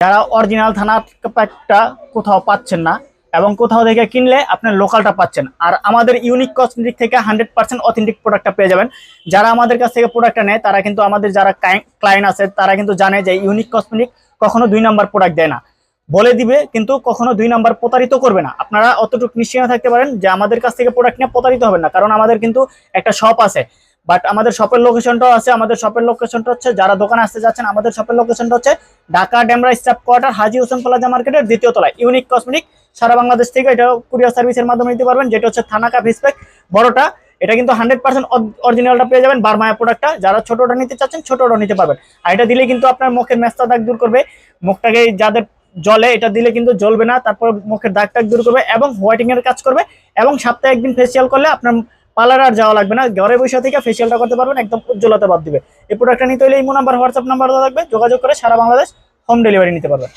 যারা অরিজিনাল থানার প্যাকটা কোথাও পাচ্ছেন না এবং কোথাও থেকে কিনলে আপনার লোকালটা পাচ্ছেন। আর আমাদের ইউনিক কসমেটিক থেকে হান্ড্রেড পার্সেন্ট অথেন্টিক প্রোডাক্টটা পেয়ে যাবেন। যারা আমাদের কাছ থেকে প্রোডাক্টটা নেয়, তারা কিন্তু আমাদের যারা ক্লায়েন্ট আছে, তারা কিন্তু জানে যে ইউনিক কসমেটিক কখনো দুই নাম্বার প্রোডাক্ট দেয় না। বলে দিবে, কিন্তু কখনো দুই নাম্বার প্রতারিত করবে না। আপনারা অতটুকু নিশ্চিন্ত থাকতে পারেন যে আমাদের কাছ থেকে প্রোডাক্ট নিয়ে প্রতারিত হবেন না, কারণ আমাদের কিন্তু একটা শপ আছে। বাট আমাদের শপের লোকেশনটাও আছে, আমাদের শপের লোকেশনটা হচ্ছে যারা দোকানে আসতে যাচ্ছেন, আমাদের শপের লোকেশনটা হচ্ছে Dhaka Demra staff quarter, Haji Hossain plaza মার্কেটের দ্বিতীয় তলায়। ইউনিক কসমেটিক সারা বাংলাদেশ থেকে এটা কুরিয়ার সার্ভিসের মাধ্যমে নিতে পারবেন, যেটা হচ্ছে থানাকা ফিসপ্যাক বড়টা, এটা কিন্তু হান্ড্রেড পার্সেন্ট অরিজিনালটা পেয়ে যাবেন বারমায়া প্রোডাক্টটা যারা ছোটটা নিতে চাচ্ছেন ছোটটা নিতে পারবেন। আর এটা দিলে কিন্তু আপনার মুখের মেস্তা দাগ দূর করবে, মুখটাকে যাদের জলে এটা দিলে কিন্তু জ্বলবে না, তারপর মুখের দাগ টাগ দূর করবে এবং হোয়াইটিং এর কাজ করবে এবং সপ্তাহে একদিন ফেসিয়াল করলে আপনার পার্লার আর যাওয়া লাগবে না। ঘরে বসে থেকে ফেসিয়ালটা করতে পারবেন, একদম উজ্জ্বলতা বাদ দিবে। এই প্রোডাক্টটা নিতে হলে এই নাম্বার হোয়াটসঅ্যাপ নাম্বার দেওয়া লাগবে যোগাযোগ করে সারা বাংলাদেশ হোম ডেলিভারি নিতে পারবেন।